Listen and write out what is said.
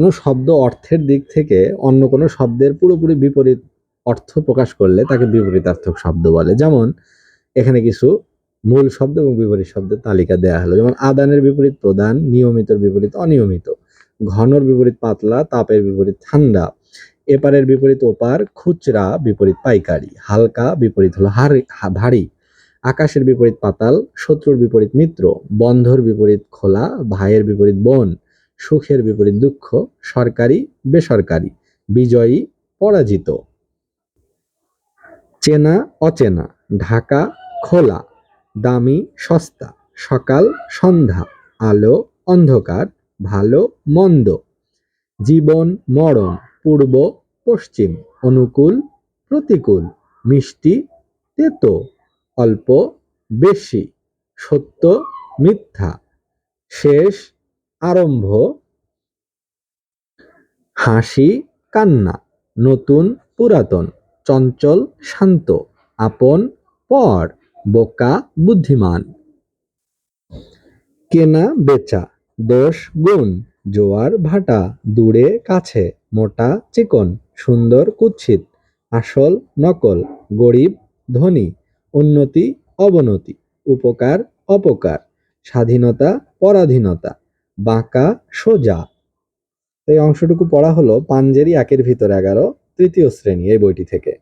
কোনো শব্দ অর্থের দিক থেকে অন্য কোনো শব্দের পুরোপুরি বিপরীত অর্থ প্রকাশ করলে তাকে বিপরীতার্থক শব্দ বলে। যেমন, এখানে কিছু মূল শব্দ এবং বিপরীত শব্দের তালিকা দেওয়া হলো। যেমন, আদানের বিপরীত প্রদান নিয়মিতর বিপরীত অনিয়মিত। ঘনর বিপরীত পাতলা, তাপের বিপরীত ঠান্ডা। এপারের বিপরীত ওপার, খুচরা বিপরীত পাইকারি। হালকা বিপরীত হলো হারি- ভারী। আকাশের বিপরীত পাতাল, শত্রুর বিপরীত মিত্র। বন্ধর বিপরীত খোলা, ভাইয়ের বিপরীত বোন। সুখের বিপরীত দুঃখ, সরকারি, বেসরকারি, বিজয়ী, পরাজিত। চেনা, অচেনা, ঢাকা, খোলা, দামি, সস্তা, সকাল, সন্ধ্যা, আলো, অন্ধকার, ভালো, মন্দ। জীবন, মরণ, পূর্ব, পশ্চিম, অনুকূল, প্রতিকূল, মিষ্টি, তেতো, অল্প, বেশি, সত্য, মিথ্যা, শেষ আরম্ভ। হাসি, কান্না, নতুন, পুরাতন, চঞ্চল, শান্ত, আপন, পর, বোকা, বুদ্ধিমান। কেনা, বেচা, দোষ, গুণ, জোয়ার, ভাটা, দূরে, কাছে, মোটা, চিকন, সুন্দর, কুৎসিত, আসল, নকল, গরিব, ধনী, উন্নতি, অবনতি, উপকার, অপকার, স্বাধীনতা, পরাধীনতা। বাঁকা, সোজা। এই অংশটুকু পড়া হলো পাঞ্জেরি একের ভিতর এগারো, তৃতীয় শ্রেণি এই বইটি থেকে।